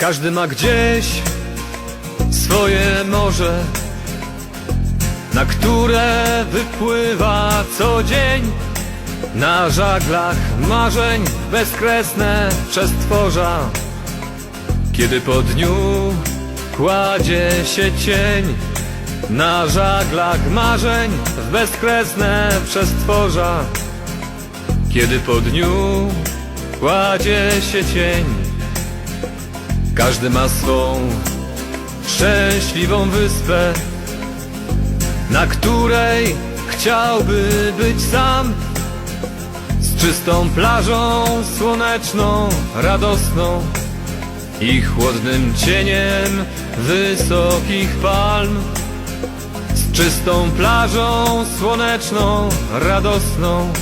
Każdy ma gdzieś swoje morze, na które wypływa co dzień. Na żaglach marzeń bezkresne przestworza, kiedy po dniu kładzie się cień. Na żaglach marzeń w bezkresne przestworza, kiedy po dniu kładzie się cień. Każdy ma swą szczęśliwą wyspę, na której chciałby być sam. Z czystą plażą, słoneczną, radosną i chłodnym cieniem wysokich palm. Z czystą plażą, słoneczną, radosną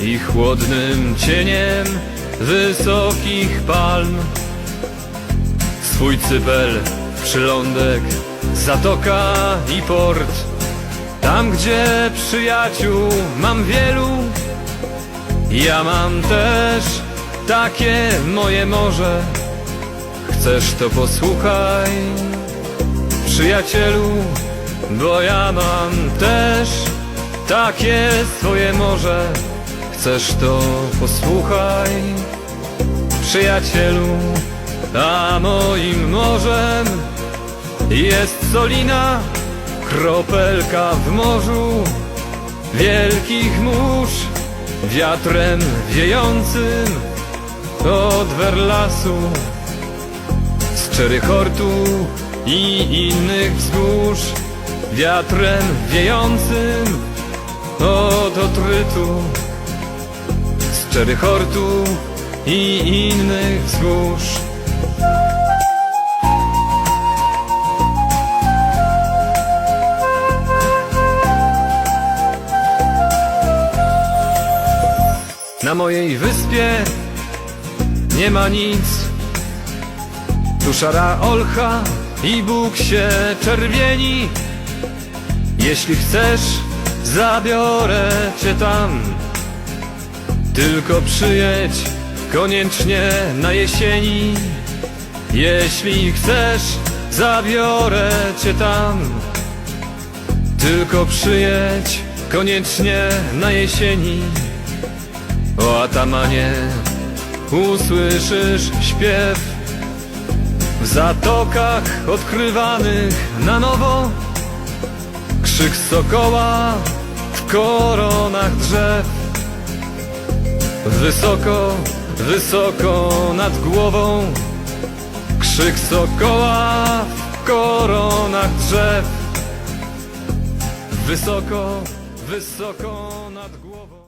i chłodnym cieniem wysokich palm. Swój cybel, przylądek, zatoka i port. Tam, gdzie przyjaciół mam wielu, ja mam też takie moje morze. Chcesz to posłuchaj, przyjacielu, bo ja mam też takie swoje morze. Chcesz to posłuchaj, przyjacielu, a moim morzem jest Solina, kropelka w morzu wielkich mórz, wiatrem wiejącym od Werlasu, z Czerychortu i innych wzgórz, wiatrem wiejącym od Otrytu, z Czerychortu i innych wzgórz. Na mojej wyspie nie ma nic. Tu szara olcha i Bóg się czerwieni. Jeśli chcesz, zabiorę cię tam. Tylko przyjedź koniecznie na jesieni. Jeśli chcesz, zabiorę cię tam. Tylko przyjedź koniecznie na jesieni. O atamanie usłyszysz śpiew. W zatokach odkrywanych na nowo Krzyk sokoła w koronach drzew. Wysoko, wysoko nad głową Krzyk sokoła w koronach drzew. Wysoko, wysoko nad głową